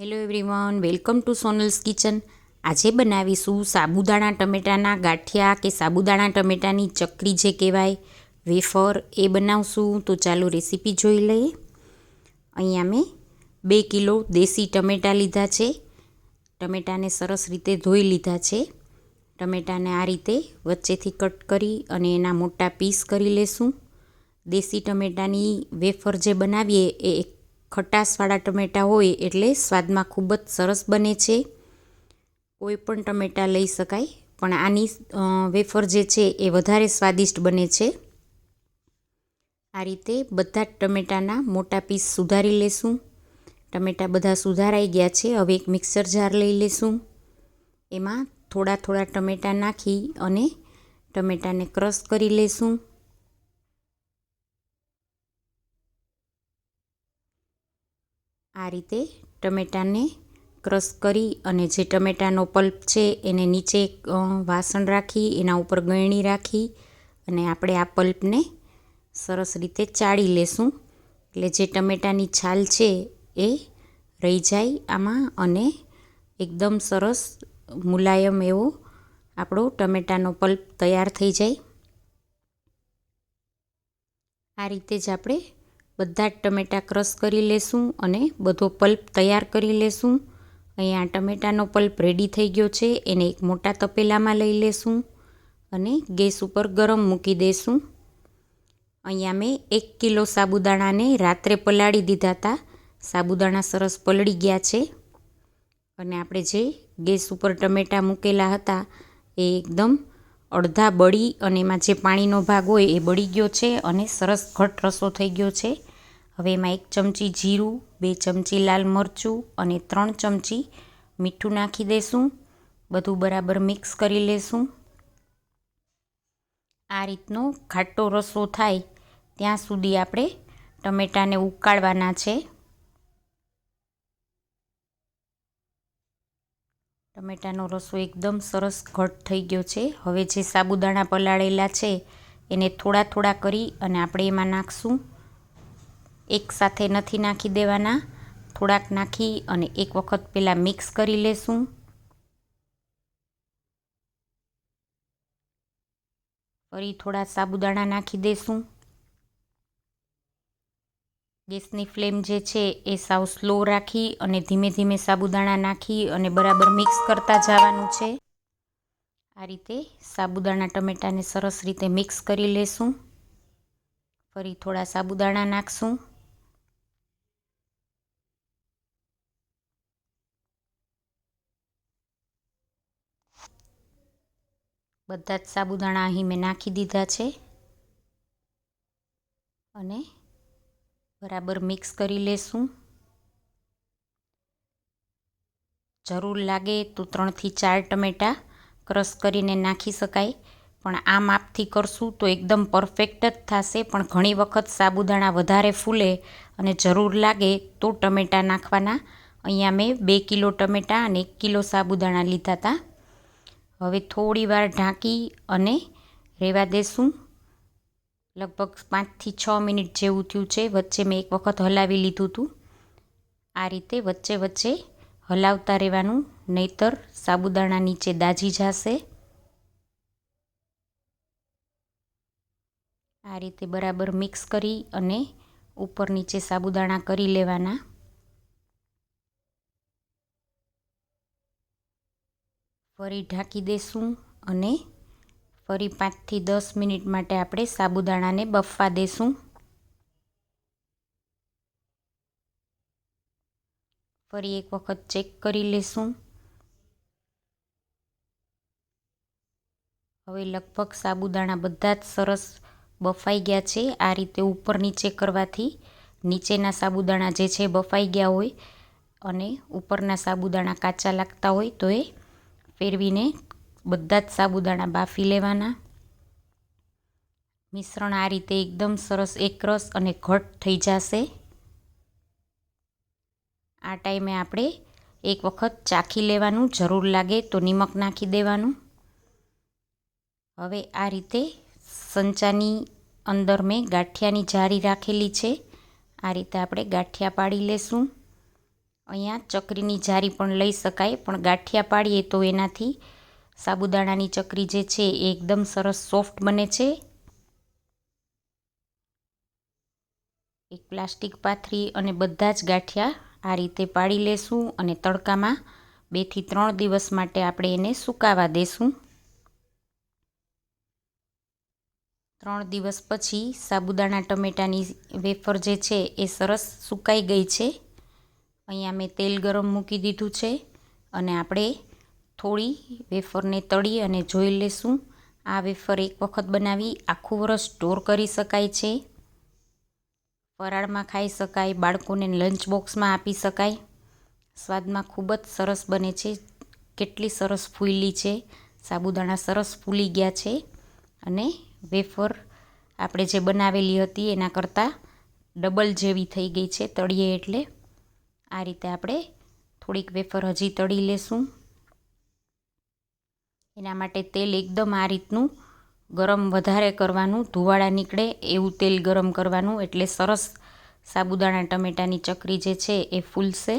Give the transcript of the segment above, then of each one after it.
Hello everyone welcome to Sonal's kitchen આજે બનાવીશું સાબુદાણા ટમેટાના ગાંઠિયા કે સાબુદાણા ટમેટાની ચકરી જે કહેવાય, વેફર એ બનાવશું. તો ચાલો રેસીપી જોઈ લઈએ. અહીંયા મેં બે કિલો દેશી ટમેટાં લીધા છે. ટમેટાને સરસ રીતે ધોઈ લીધા છે. ટમેટાને આ રીતે વચ્ચેથી કટ કરી અને એના મોટા પીસ કરી લેશું. દેશી ટમેટાની વેફર જે બનાવીએ એ એક ખટાશવાળા ટમેટાં હોય એટલે સ્વાદમાં ખૂબ જ સરસ બને છે. કોઈ પણ ટમેટાં લઈ શકાય, પણ આની વેફર જે છે એ વધારે સ્વાદિષ્ટ બને છે. આ રીતે બધા જ ટમેટાના મોટા પીસ સુધારી લેશું. ટમેટાં બધા સુધારાઈ ગયા છે, હવે એક મિક્સર જાર લઈ લેશું. એમાં થોડા થોડા ટમેટાં નાખી અને ટમેટાને ક્રશ કરી લેશું. આ રીતે ટમેટાને ક્રશ કરી અને જે ટમેટાનો પલ્પ છે એને નીચે વાસણ રાખી, એના ઉપર ગળણી રાખી અને આપણે આ પલ્પને સરસ રીતે ચાળી લેશું. એટલે જે ટમેટાની છાલ છે એ રહી જાય આમાં અને એકદમ સરસ મુલાયમ એવો આપણો ટમેટાનો પલ્પ તૈયાર થઈ જાય. આ રીતે જ આપણે બધા જ ટમેટાં ક્રશ કરી લેશું અને બધો પલ્પ તૈયાર કરી લેશું. અહીંયા ટમેટાનો પલ્પ રેડી થઈ ગયો છે, એને એક મોટા તપેલામાં લઈ લેશું અને ગેસ ઉપર ગરમ મૂકી દઈશું અહીંયા મેં એક કિલો સાબુદાણાને રાત્રે પલાળી દીધા હતા સાબુદાણા સરસ પલળી ગયા છે. અને આપણે જે ગેસ ઉપર ટમેટાં મૂકેલા હતા એ એકદમ અડધા બળી અને એમાં જે પાણીનો ભાગ હોય એ બળી ગયો છે અને સરસ ઘટ રસો થઈ ગયો છે. હવે એમાં એક ચમચી જીરું, બે ચમચી લાલ મરચું અને ત્રણ ચમચી મીઠું નાખી દઈશું બધું બરાબર મિક્સ કરી લેશું. આ રીતનો ખાટો રસો થાય ત્યાં સુધી આપણે ટમેટાને ઉકાળવાના છે. ટમેટાનો રસો એકદમ સરસ ઘટ થઈ ગયો છે. હવે જે સાબુદાણા પલાળેલા છે એને થોડા થોડા કરી અને આપણે એમાં નાખશું. એકસાથે નથી નાખી દેવાના. થોડાક નાખી અને એક વખત પહેલાં મિક્સ કરી લેશું. ફરી થોડા સાબુદાણા નાખી દઈશું ગેસની ફ્લેમ જે છે એ સાવ સ્લો રાખી અને ધીમે ધીમે સાબુદાણા નાખી અને બરાબર મિક્સ કરતા જવાનું છે. આ રીતે સાબુદાણા ટમેટાને સરસ રીતે મિક્સ કરી લેશું. ફરી થોડા સાબુદાણા નાખશું. બધા જ સાબુદાણા અહીં મેં નાખી દીધા છે. અને બરાબર મિક્સ કરી લેશું. જરૂર લાગે તો ત્રણથી ચાર ટમેટાં ક્રશ કરીને નાખી શકાય. પણ આ માપથી કરશું તો એકદમ પરફેક્ટ જ થશે. પણ ઘણી વખત સાબુદાણા વધારે ફૂલે અને જરૂર લાગે તો ટમેટાં નાખવાના. અહીંયા મેં બે કિલો ટમેટાં અને એક કિલો સાબુદાણા લીધા હતા. હવે થોડી વાર ઢાંકી અને રહેવા દેશું લગભગ પાંચથી છ મિનિટ જેવું થયું છે. વચ્ચે મેં એક વખત હલાવી લીધું હતું. આ રીતે વચ્ચે વચ્ચે હલાવતા રહેવાનું, નહીતર સાબુદાણા નીચે દાજી જશે. આ રીતે બરાબર મિક્સ કરી અને ઉપર નીચે સાબુદાણા કરી લેવાના. ફરી ઢાંકી દઈશું અને ફરી પાંચથી દસ મિનિટ માટે આપણે સાબુદાણાને બફવા દેશું. ફરી એક વખત ચેક કરી લેશું. હવે લગભગ સાબુદાણા બધા જ સરસ બફાઈ ગયા છે. આ રીતે ઉપર નીચે કરવાથી નીચેના સાબુદાણા જે છે બફાઈ ગયા હોય અને ઉપરના સાબુદાણા કાચા લાગતા હોય તો એ ફેરવીને બધા જ સાબુદાણા બાફી લેવાના. મિશ્રણ આ રીતે એકદમ સરસ એકરસ અને ઘટ થઈ જશે. આ ટાઈમે આપણે એક વખત ચાખી લેવાનું, જરૂર લાગે તો નિમક નાખી દેવાનું. હવે આ રીતે સંચાની અંદર મેં ગાંઠિયાની જારી રાખેલી છે. આ રીતે આપણે ગાંઠિયા પાડી લેશું. અહીંયા ચકરીની જારી પણ લઈ શકાય, પણ ગાંઠિયા પાડીએ તો એનાથી સાબુદાણાની ચકરી જે છે એ એકદમ સરસ સોફ્ટ બને છે. એક પ્લાસ્ટિક પાથરી અને બધા જ ગાંઠિયા આ રીતે પાડી લેશું અને તડકામાં બેથી ત્રણ દિવસ માટે આપણે એને સુકાવા દેશું. ત્રણ દિવસ પછી સાબુદાણા, ટમેટાની વેફર જે છે એ સરસ સુકાઈ ગઈ છે. અહીંયા મેં તેલ ગરમ મૂકી દીધું છે અને આપણે થોડી વેફરને તળી અને જોઈ લેશું. આ વેફર એક વખત બનાવી આખું વરસ સ્ટોર કરી શકાય છે. ફરાળમાં ખાઈ શકાય, બાળકોને લંચ બોક્સમાં આપી શકાય. સ્વાદમાં ખૂબ જ સરસ બને છે. કેટલી સરસ ફૂલી છે. સાબુદાણા સરસ ફૂલી ગયા છે અને વેફર આપણે જે બનાવેલી હતી એના કરતાં ડબલ જેવી થઈ ગઈ છે તળીએ એટલે. આ રીતે આપણે થોડીક વેફર હજી તળી લેશું. એના માટે તેલ એકદમ આ રીતનું ગરમ વધારે કરવાનું, ધુવાળા નીકળે એવું તેલ ગરમ કરવાનું. એટલે સરસ સાબુદાણા, ટમેટાની ચકરી જે છે એ ફૂલશે.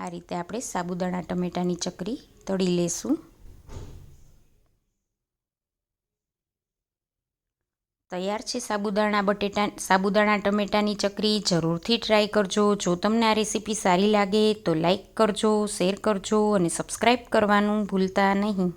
આ રીતે આપણે સાબુદાણા, ટમેટાની ચકરી તળી લેશું. તૈયાર છે સાબુદાણા, બટેટા, સાબુદાણા, ટમેટાની ચકરી. જરૂરથી ટ્રાય કરજો. જો તમને આ રેસીપી સારી લાગે તો લાઈક કરજો, શેર કરજો અને સબસ્ક્રાઈબ કરવાનું ભૂલતા નહીં.